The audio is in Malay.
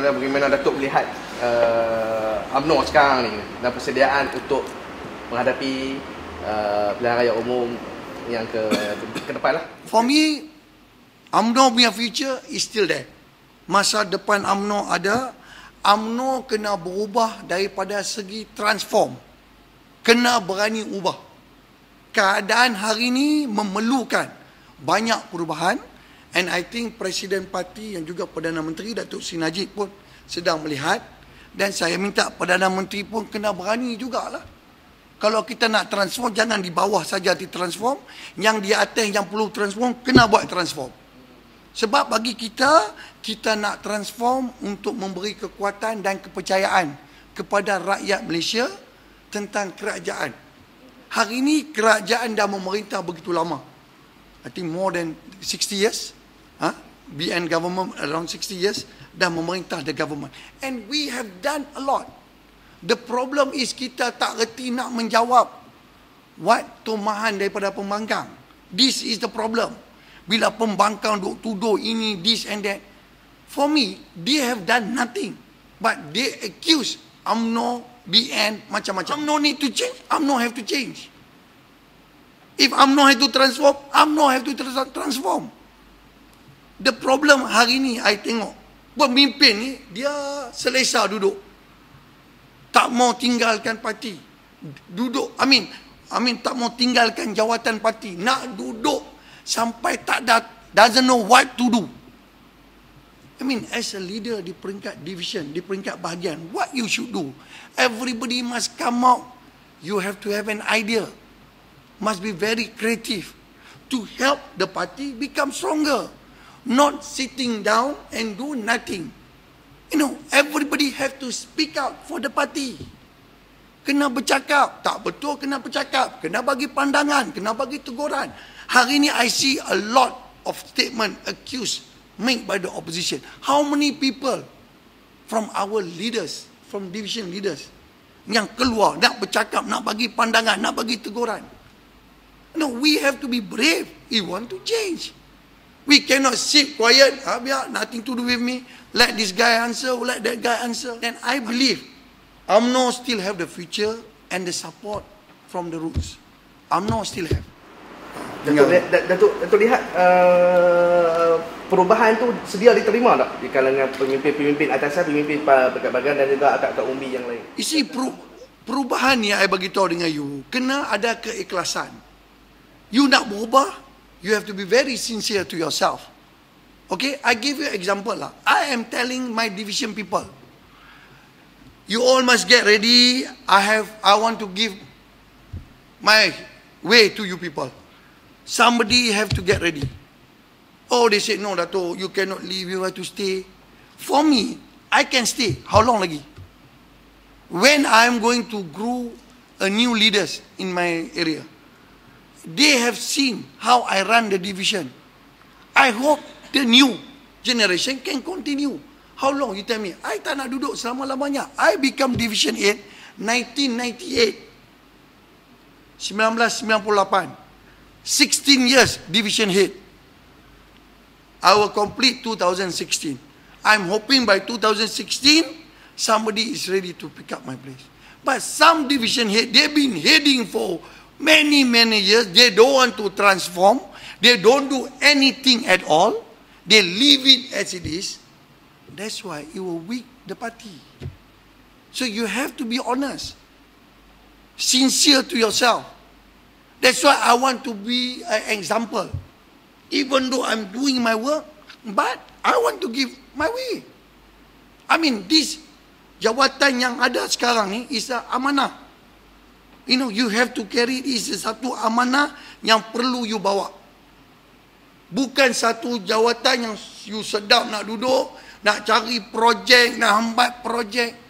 Bagaimana Datuk melihat uh, UMNO sekarang ni dan persediaan untuk menghadapi uh, pilihan raya umum yang ke, ke depan lah. For me, UMNO punya future is still there. Masa depan UMNO ada, UMNO kena berubah daripada segi transform. Kena berani ubah. Keadaan hari ini memerlukan banyak perubahan And I think Presiden Parti yang juga Perdana Menteri Datuk Sri Najib pun sedang melihat. Dan saya minta Perdana Menteri pun kena berani jugalah. Kalau kita nak transform, jangan di bawah saja ditransform. Yang di atas yang perlu transform, kena buat transform. Sebab bagi kita, kita nak transform untuk memberi kekuatan dan kepercayaan kepada rakyat Malaysia tentang kerajaan. Hari ini kerajaan dah memerintah begitu lama. I think more than 60 years huh? BN government around 60 years dah memerintah the government. And we have done a lot. The problem is kita tak reti nak menjawab what tumahan daripada pembangkang. This is the problem. Bila pembangkang duk tuduh ini this and that for me they have done nothing. But they accuse UMNO BN macam-macam. UMNO need to change. UMNO have to change. If UMNO have to transform UMNO have to transform The problem hari ni I tengok pemimpin ni dia selesa duduk. Tak mau tinggalkan parti. Duduk I mean I mean tak mau tinggalkan jawatan parti. Nak duduk sampai tak ada doesn't know what to do. I mean as a leader di peringkat division, di peringkat bahagian, what you should do? Everybody must come out. You have to have an idea. Must be very creative to help the party become stronger not sitting down and do nothing. You know, everybody have to speak out for the party. Kena bercakap. Tak betul, kena bercakap. Kena bagi pandangan, kena bagi teguran. Hari ini I see a lot of statement accused made by the opposition. How many people from our leaders, from division leaders, yang keluar, nak bercakap, nak bagi pandangan, nak bagi teguran. No, we have to be brave. We want to change. We cannot sit quiet. Ah, biar nothing to do with me. Let this guy answer. Let that guy answer. And I believe UMNO still have the future and the support from the roots. UMNO still have. Datuk, Datuk, Datuk lihat uh, perubahan tu sedia diterima tak di kalangan pemimpin-pemimpin atasan, pemimpin pekat bagan dan juga akak-akak umbi yang lain? Isi perubahan ni saya bagi tahu dengan you, kena ada keikhlasan. You nak berubah, you have to be very sincere to yourself. Okay, I give you example lah. I am telling my division people, you all must get ready. I have, I want to give my way to you people. Somebody have to get ready. Oh, they said, no, Dato, you cannot leave, you have to stay. For me, I can stay. How long lagi? When I am going to grow a new leaders in my area, they have seen how I run the division. I hope the new generation can continue. How long you tell me? I tak nak duduk selama-lamanya. I become division 8 1998. 1998. 16 years division head. I will complete 2016. I'm hoping by 2016 somebody is ready to pick up my place. But some division head, they've been heading for many, years. They don't want to transform. They don't do anything at all. They leave it as it is. That's why it will weak the party. So you have to be honest, sincere to yourself. That's why I want to be an example. Even though I'm doing my work, but I want to give my way. I mean, this jawatan yang ada sekarang ni is a amanah. You know, you have to carry this satu amanah yang perlu you bawa. Bukan satu jawatan yang you sedap nak duduk, nak cari projek, nak hambat projek.